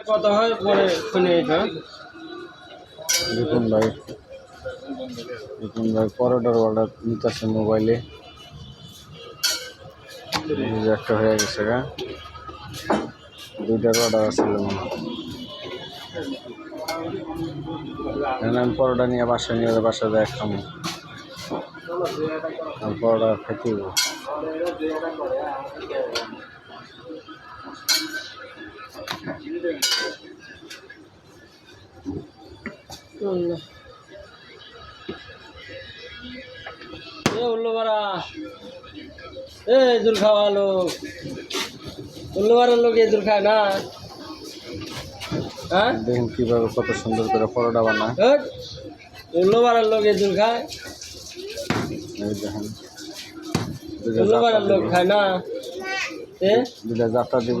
কত হয় দেখুন ভাই। দেখুন ভাই পরোটার অর্ডার নিতেছে মোবাইলে একটা হয়ে গেছে গা। দুইটার অর্ডার আসছিল। আমি পরোটা নিয়ে বাসায় নিয়ে বাসায় দেখ খামো আর পরোটা খেতে এ উল্লু মারা এ জুল খাওয়া লোক। উল্লু মারার লোক জুল খায় না। হ্যাঁ? দেখুন কীভাবে কত সুন্দর করে পরোটা বানায়। হেট, উল্লু মারার লোক এই জুল খায়। এই দেখেন। দুইটা উল্লু মারার যাত্রা লোক খায় না। এ? দুইটা যাত্রা দিব।